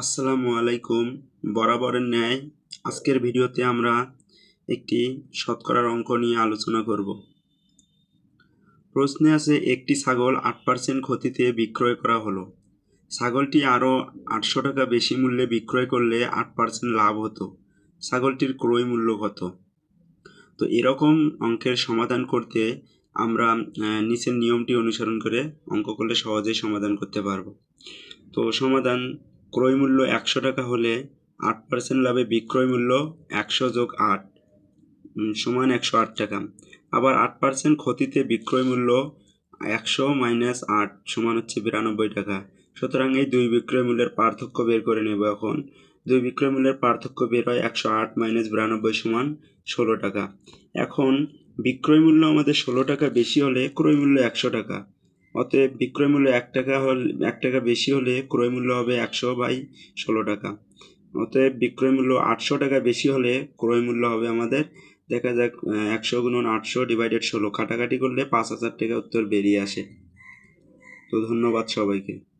আসসালামু আলাইকুম। বরাবরের ন্যায় আজকের ভিডিওতে আমরা একটি শতকরার অঙ্ক নিয়ে আলোচনা করব। প্রশ্নে আছে, একটি ছাগল আট পার্সেন্ট ক্ষতিতে বিক্রয় করা হলো। ছাগলটি আরও আটশো টাকা বেশি মূল্যে বিক্রয় করলে আট পার্সেন্ট লাভ হতো। ছাগলটির ক্রয় মূল্য কত? তো এরকম অঙ্কের সমাধান করতে আমরা নিচের নিয়মটি অনুসরণ করে অঙ্ক করলে সহজেই সমাধান করতে পারব। তো সমাধান ক্রয় মূল্য একশো টাকা হলে আট পার্সেন্ট লাভে বিক্রয় মূল্য একশো যোগ আট সমান একশো আট টাকা। আবার আট পার্সেন্ট ক্ষতিতে বিক্রয় মূল্য একশো মাইনাস আট, সমান হচ্ছে বিরানব্বই টাকা। সুতরাং এই দুই বিক্রয় মূল্যের পার্থক্য বের করে নেব এখন। দুই বিক্রয় মূল্যের পার্থক্য বের হয় একশো আট মাইনাস বিরানব্বই সমান ষোলো টাকা। এখন বিক্রয় মূল্য আমাদের ষোলো টাকা বেশি হলে ক্রয় মূল্য একশো টাকা। অতএব বিক্রয় মূল্য এক টাকা হল, এক টাকা বেশি হলে ক্রয় মূল্য হবে একশো বাই ষোলো টাকা। অতএব বিক্রয় মূল্য আটশো টাকা বেশি হলে ক্রয় মূল্য হবে আমাদের, দেখা যাক একশো গুণন আটশো ডিভাইডেড ষোলো। কাটাকাটি করলে পাঁচ হাজার টাকা উত্তর বেরিয়ে আসে। তো ধন্যবাদ সবাইকে।